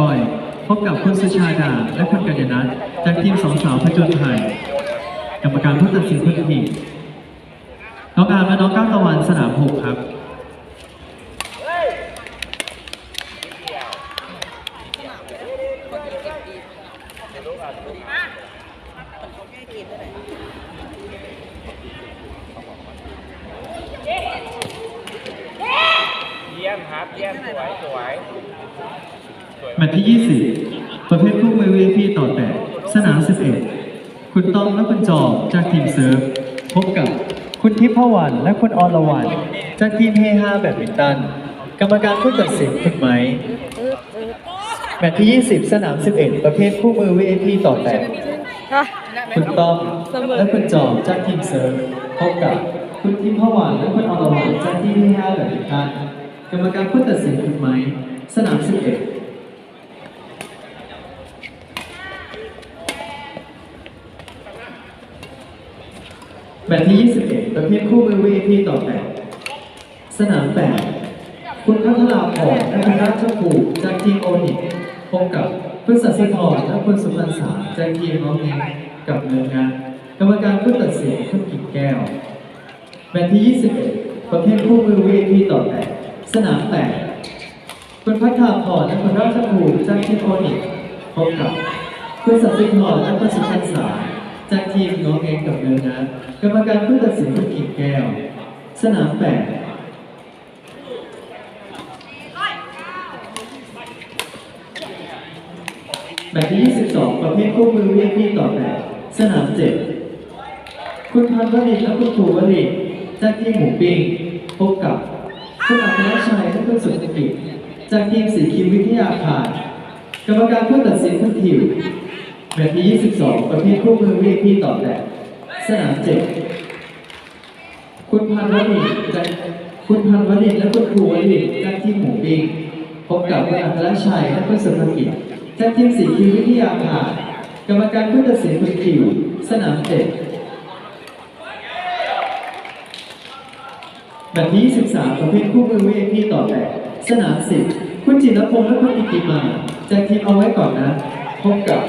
ก้อย พบกับคุณสุชาดา และคุณกัญญนัทจากทีมสองสาวผจญภัยกรรมการผู้ตัดสินคนที่น้องอาร์มและน้องก้าวตะวันสนามหกครับ เยี่ยมครับ เยี่ยม สวย สวย สวย แมตช์ที่ 20 ประเภทคู่มือ VIP ต่อแต่สนาม 11 คุณต้องและคุณจอมจากทีมเซิร์ฟ พบกับคุณทิพวรรณและคุณอรวรรณจากทีมเฮฮาแบดมินตัน กรรมการผู้ตัดสินคุณไหมแมตช์ที่ 20 สนาม 11 ประเภทคู่มือ VIP ต่อแต่คุณต้องและคุณจอมจากทีมเซิร์ฟพบกับคุณทิพวรรณและคุณอรวรรณจากทีมเฮฮาแบดมินตันกรรมการผู้ตัดสินคุณไหม สนาม 11 แบบที่ 21 ประเภทคู่มือ VIP ต่อแต่สนาม8คุณพัทราพรและคุณราชภูมิจากทีมโอนิกพบกับคุณสัสิธรและคุณสุพรรณสาจากทีมน้องเองกับเนืองานกรรมการผู้ตัดสินคุณกิ่งแก้วแบบที่ 21 ประเภทคู่มือ VIP ต่อแต่สนาม8คุณพัฒนาพรและคุณราชภูมิจากทีมโอนิกพบกับคุณสัสิธรและคุณสุพรรณสา จากทีมน้องเองกับเนื้องานกรรมการผู้ตัดสินคุณกิ่งแก้ว สนาม8แบบที่ 22 ประเภทคู่มือ VIP ต่อแต่สนาม7คุณพันวรินและคุณครูวรินจากทีมหมูปิ้งพบกับคุณอัครชัยและคุณสุภกิจจากทีมสีคิววิทยาคารกรรมการผู้ตัดสินคุณทิว แบบที่ 22 ประเภทคู่มือ VIP ต่อแต่สนาม7คุณพันวรินทร์จากคุณพันวริและคุณครูวริจากทีมหมูปิ้งพบกับคุณอัครชัยและคุณสุภกิจจากทีมสีคิววิทยาคากรรมการผู้ตัดสินคุณทิวสนาม7แบบที่ 23 ประเภทคู่มือ VIP ต่อแต่สนาม10คุณจิรพงษ์และคุณกิติมาจากทีมเอาไว้ก่อนนะ พบกับ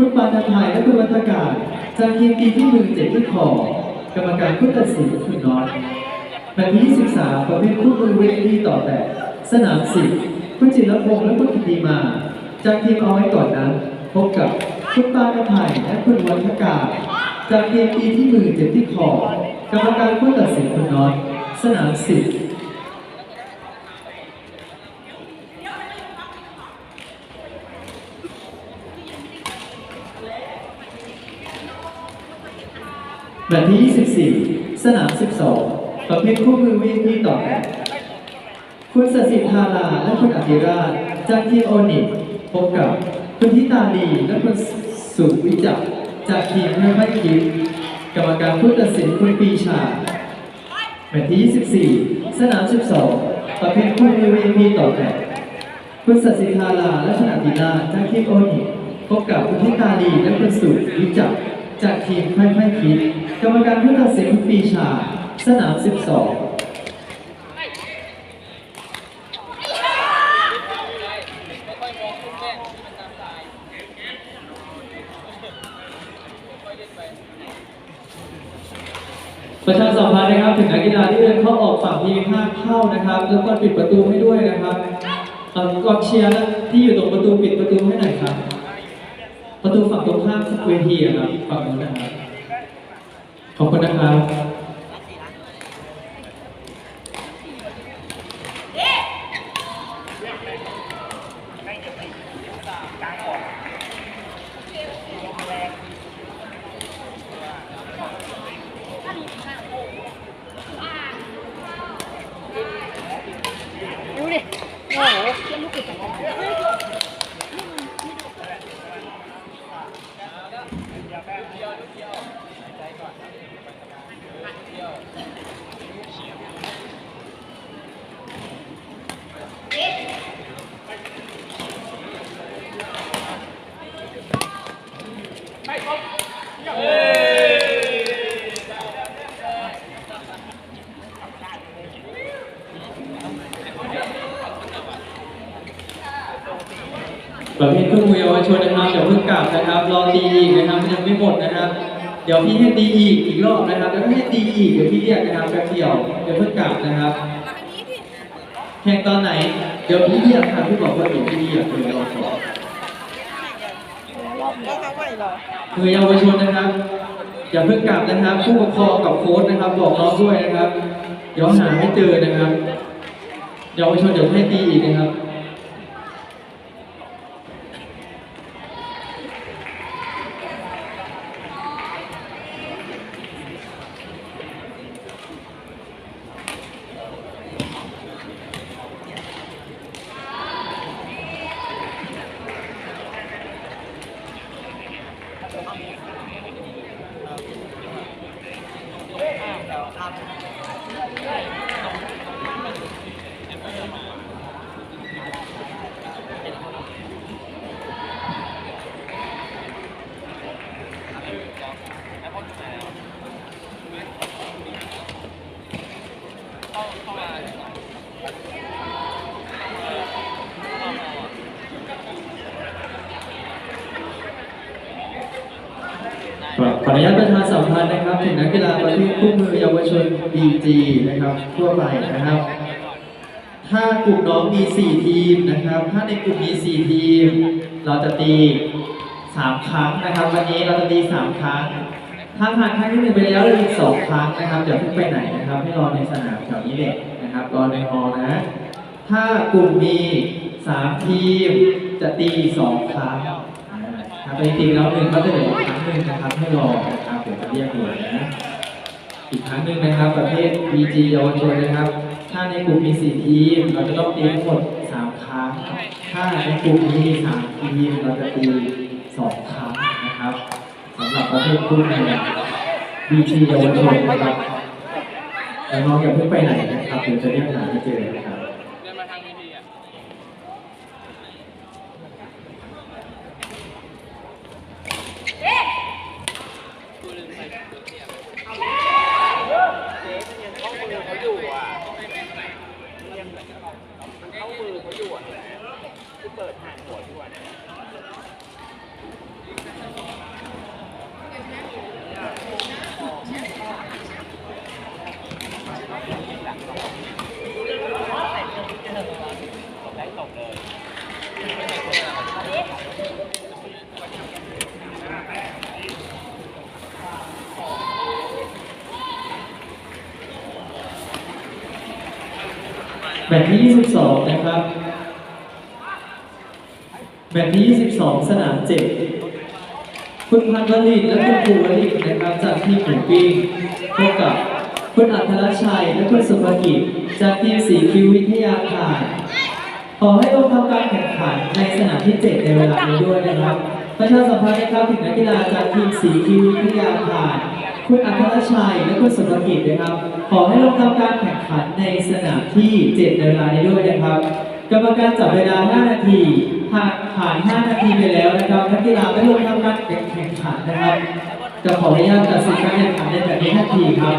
คุณปานทายและคุณวัฒการจากทีมตีที่มือเจ็บที่คอกรรมการผู้ตัดสินคุณน็อตแบบที่23ประเภทคู่มือ VIP ต่อแต่สนาม10คุณจิรพงษ์และคุณกิติมา จากทีมเอาไว้ก่อนนะพบกับคุณปานทายและคุณวัฒการจากทีมตีที่มือเจ็บที่คอกรรมการผู้ตัดสินคุณน็อตสนามสิบ แบบที่ 24 สนาม 12 ประเภทคู่มือวีพีต่อแข่งคุณสสิธาราและคุณอธิราชจากทีมโอนิกพบกับคุณทิตาลีและคุณสุวิจักรจากทีมไม่ไม่คิดกรรมการผู้ตัดสินคุณปีชาแมตช์ที่24สนาม12ประเภทคู่มือ VIP ต่อแข่งคุณสสิธาราและชนาตินาจากทีมโอนิพบกับคุณทิตาลีและคุณสุวิจักร จากทีมค่อยๆคิด กรรมการผู้ตัดสินปีชา สนาม 12ประชาสัมพันธ์นะครับถึงนักกีฬาที่เดินเข้าออกฝั่งทีมห้ามเข้านะครับ แล้วก็ปิดประตูให้ด้วยนะครับเอ่อกองเชียร์ที่อยู่ตรงประตูปิดประตูให้หน่อยครับ ประตูฝั่งตรงข้ามเวทีอะครับฝั่งนู้นนะครับขอบคุณนะครับ ดูดิ โอ้โหเชี่ยลูกติดจัง แประเภทคู่มือเยาวชนนะครับอย่าเพิ่งกลับนะครับรอตีอีกนะครับมันยังไม่หมดนะครับ เดี๋ยวพี่ให้ตีอีกอีกรอบนะครับ แล้วก็ให้ตีอีกเดี๋ยวพี่เรียกนะครับแป๊บเดียวอย่าเพิ่งกลับนะครับ แข่งตอนไหน เดี๋ยวพี่เรียกครับพี่บอกว่าเดี๋ยวพี่เรียกเลยรอก่อนมือเยาวชนนะครับอย่าเพิ่งกลับนะครับ ผู้ปกครองกับโค้ชนะครับ บอกน้องด้วยนะครับ เดี๋ยวหาไม่เจอนะครับเยาวชนเดี๋ยวให้ตีอีกนะครับ ข ออนุญาตประชาสัมพันธ์นะครับถึงนักกีฬาประเภทคู่มือเยาวชน BG นะครับ ทั่วไปนะครับ ถ้ากลุ่มน้องมี 4 ทีมนะครับ ถ้าในกลุ่มมี 4 ทีม เราจะตี 3 ครั้งนะครับ วันนี้เราจะตี 3 ครั้ง ถ้าผ่านครั้งที่หนึ่งไปแล้วเหลืออีก 2 ครั้งนะครับอย่าเพิ่งไปไหนนะครับ ให้รอในสนามแถวนี้แหละนะครับรอในฮอลล์นะ ถ้ากลุ่มมี 3 ทีมจะตี 2 ครั้ง อ่าถ้าไปตีแล้วหนึ่งก็จะเหลืออีกครั้งหนึ่งนะครับให้รอนะครับเดี๋ยวจะเรียกเลยนะ อีกครั้งหนึ่งนะครับประเภท BG เยาวชนนะครับ ถ้าในกลุ่มมี4ทีมเราจะต้องตีทั้งหมด3ครั้ง ถ้าในกลุ่มมี3ทีมเราจะตี2ครั้งนะครับสำหรับประเภทคู่มือ BG เยาวชนนะครับแล้วน้องอย่าเพิ่งไปไหนนะครับเดี๋ยวจะเรียกหาไม่เจอนะครับ แมตที่ 22 นะครับแมตที่ 22 สนามเจ็ดคุณพันวลินและคุณภูวลินนะครับจากทีมหมูปิ้งพบกับคุณอัธรชัยและคุณสุภกิจ จากทีมสีคิววิทยาคารขอให้ลงทำการแข่งขันในสนามที่ 7 ในเวลานี้ด้วยนะครับประชาสัมพันธ์นะครับถึงนักกีฬาจากทีมสีคิววิทยาคาร คุณอัครชัยและคุณสุภกิจนะครับ ขอให้ลงทำการแข่งขันในสนามที่7ในเวลานี้ด้วยนะครับ กรรมการจับเวลา 5 นาที หากผ่าน 5 นาทีไปแล้วนะครับนักกีฬาไม่ลงทำการแข่งขันนะครับจะขออนุญาตตัดสินการแข่งขันในแบบนี้ทันทีครับ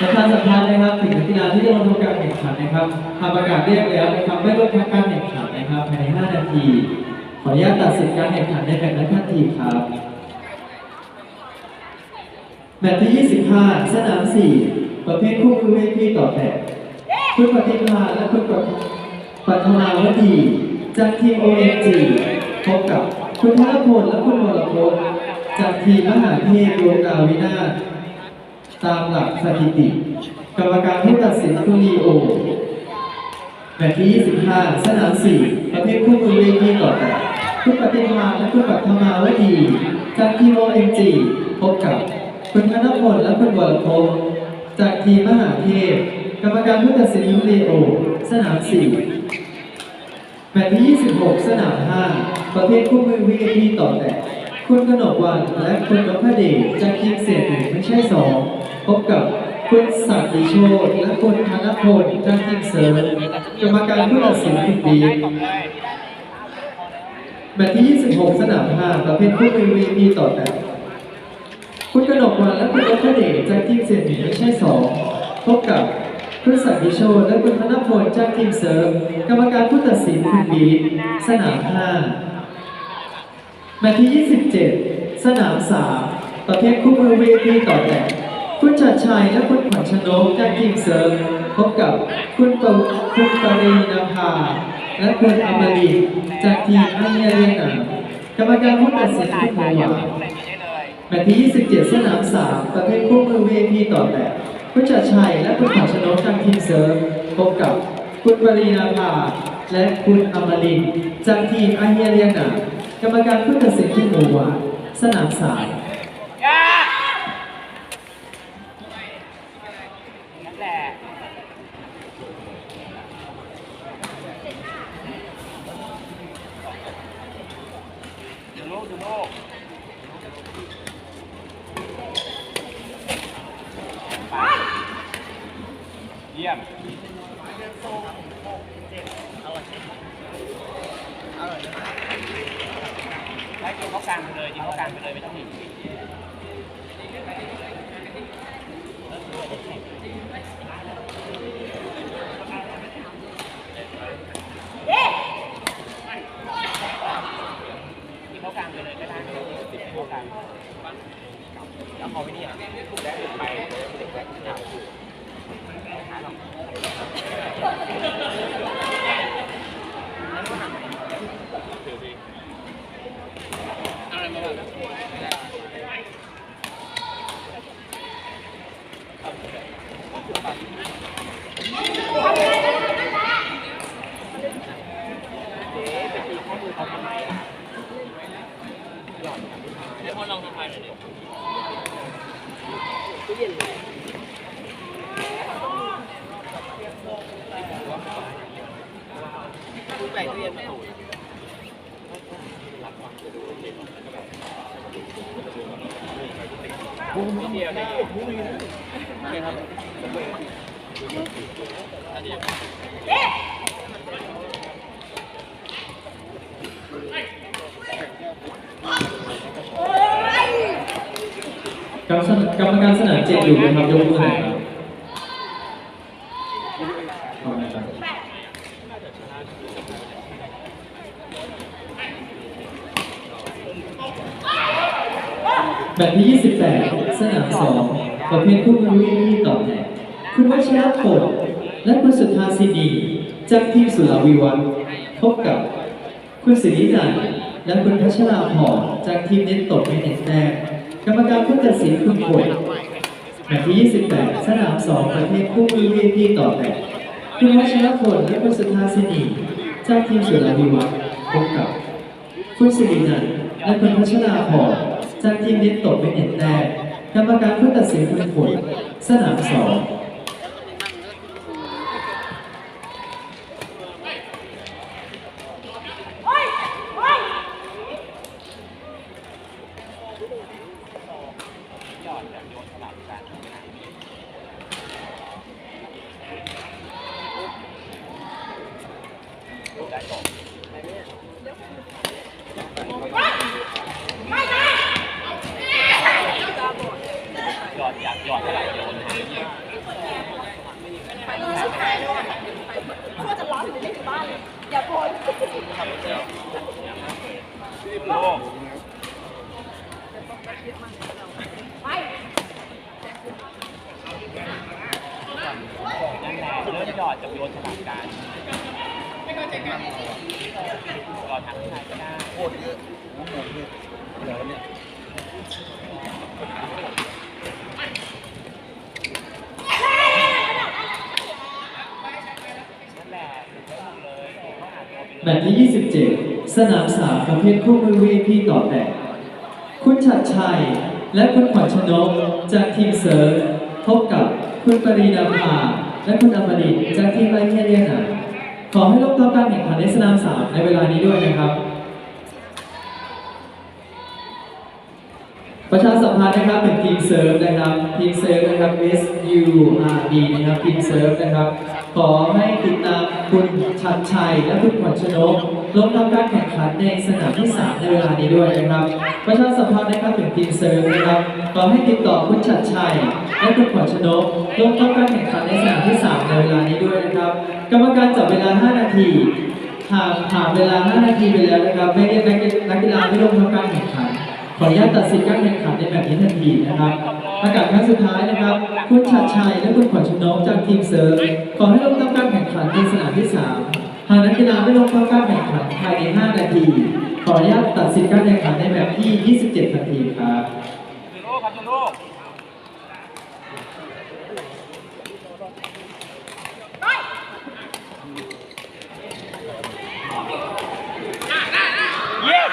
ประชาสัมพันธ์นะครับถึงนักกีฬาที่จะลงทำการแข่งขันนะครับทำประกาศเรียกแล้วนะครับไม่ลงทำการแข่งขันนะครับภายใน 5 นาที ขออนุญาตตัดสินการแข่งขันในแบบนั้นทันทีครับ แมตช์ที่ 25 สนาม 4 ประเภทคู่มือเวทีต่อแถวคุณปฏิภาและคุณปปัทมาวดี จากทีม OMG พบกับคุณธนพลและคุณวรพลจากทีมมหาเทพดวงดาววินาศตามหลักสถิติ กรรมการผู้ตัดสินคุณลีโอแมตช์ที่ 25 สนาม 4 ประเภทคู่มือเวทีต่อแถวคุณปฏิภาและคุณปัทมาวดี จากทีม OMG พบกับ คุณธนพลและคุณวรพงศ์จากทีมมหาเทพ กรรมการผู้ตัดสินยุรีโอ สนาม4แมตช์ที่ 26 สนาม 5 ประเภทคู่มือ VIP ต่อแต่ คุณกนกวันและคุณนพเดชจากทีมเศษหนึ่งไม่ใช่สองพบกับคุณศักดิโชตและคุณธนพลจากทีมเสริมกรรมการผู้ตัดสินคุณบีแมตช์ที่ 26 สนาม 5 ประเภทคู่มือ VIP ต่อแต่ คุณกนกวันและคุณนพเดชจากทีมเศรษฐีไม่ใช่สองพบกับคุณสักดิโชตและคุณธนพลจากทีมเสริมกรรมการผู้ตัดสินคุณบีสนามห้าแมตช์ที่27 สนาม3ประเภทคู่มือ VIP ต่อแต่ คุณชัดชัยและคุณขวัญชนกจากทีมเซิร์ฟพบกับคุณปวคุณปรีนาภาและคุณอมรีจากทีมอัญญาเรียนกรรมการผู้ตัดสินคุณหมอ แมตช์ที่ 27 สนาม 3 ประเภทคู่มือ VIP ต่อแต่คุณจัดชัยและคุณขวัญชนกจากทีมเซิร์ฟพบกับคุณปรีนาภาและคุณอมรินจากทีมอาเฮียเลียนากรรมการผู้ตัดสินที่หมู่วานสนามสายานั่นแหละดูลูกดูลูกไปเยี่ยมให้กินเข้ากลางไปเลยกินเข้ากลาง ไปเลยไม่ต้องหนีที่เขากลางไปเลยก็ได้ที่เขากลางแล้วพอไม่นี่ยได้ไปเด็กแรกที่เราเจ๊ไปตีข้อมือเขาทำไมอะเคุณแบ่งเรียนมาตูดนิดเดียวได้เองโอเคครับอันนี้ กรรมสนกรรมการสนามเจ็ดอยู่นะครับยกมือหน่อยครับขอบบแมตช์ที่ 28 สนาม2ประเภทคู่มือวิ่ต่อแถวคุณวัชรพลและคุณสุธาสินีจากทีมสุราวิวัฒน์พบกับคุณสิรินันท์และคุณพัชราพรจากทีมเน้นตบไม่เน้นแต้ กรรมการผู้ตัดสินคุณผลแมตช์ที่ 28 สนาม2ประเภทคู่มือ VIP ต่อแต่คุณวัชรพลและคุณสุธาสินีจากทีมสุราวิวัฒน์พบกับ คุณสิรินันท์และคุณพัชราพรจากทีมเน้นตบไม่เน้นแต้กรรมการผู้ตัดสินคุณผลสนาม2อดแบบโยนสลับกันได้ก่อนหยอดอยากหยอดเท่าไหร่โยน พ่อจะร้อนถึงได้ถึงบ้านเลยอย่าพอ โอ้ ไป นั่นแหละเริ่มหยอดกับโยนสลับกันหยอทางที่ไหนก็ได้โคตรเยอะโอ้โหเยอะเดี๋ยวเนี่ยนั่นแหละถูกต้องเลยเขาหาตัวเป็นแมตช์ที่ 27 สนาม3ประเภทคู่มือ VIP ต่อแต่คุณชัดชัย และคุณขวัญชนกจากทีมเซิร์ฟพบกับคุณปรีนาภาและคุณอมรินจากทีมไลเทียเลียนาขอให้ลงตัวการแข่งขันในสนาม3ในเวลานี้ด้วยนะครับ ประชาสัมพันธ์นะครับถึงทีมเซิร์ฟนะครับ ทีมเซิร์ฟนะครับ S U R D นะครับทีมเซิร์ฟนะครับ ขอให้ติดตามคุณชัดชัยและคุณขวัญชนกลงทำการแข่งขันในสนามที่ 3 ในเวลานี้ด้วยนะครับประชาสัมพันธ์นะครับถึงทีมเซิร์ฟนะครับขอให้ติดต่อคุณชัดชัยและคุณขวัญชนกลงทำการแข่งขันในสนามที่ 3 ในเวลานี้ด้วยนะครับ กรรมการจับเวลา 5 นาทีหากผ่านเวลา 5 นาทีไปแล้วนะครับไม่ได้นักกีฬาไม่ลงทำการแข่งขัน ขออนุญาตตัดสินการแข่งขันในแบบนี้ทันทีนะครับอากาศครั้งสุดท้ายนะครับ คุณชัดชัยและคุณขวัญชุนน้องจากทีมเซิร์ฟขอให้ลงทำการแข่งขันในสนามที่3หากนักกีฬาไม่ลงทำการแข่งขันภายใน 5 นาที ขออนุญาตตัดสินการแข่งขันในแบบที่ 27 นาทีครับ หนึ่งลูกครับหนึ่งลูกเยี่ยม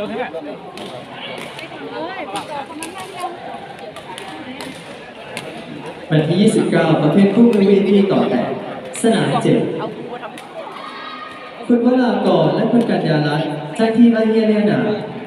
โดนแท้เอ้ยประกอบคนนั้นได้ยังแมตช์ที่ 29 ประเภทคู่มือ VIP ต่อแต่สนามเจ็ดคุณวรากรและคุณกัญญาลัตน์จากทีมอาเฮียเนียนา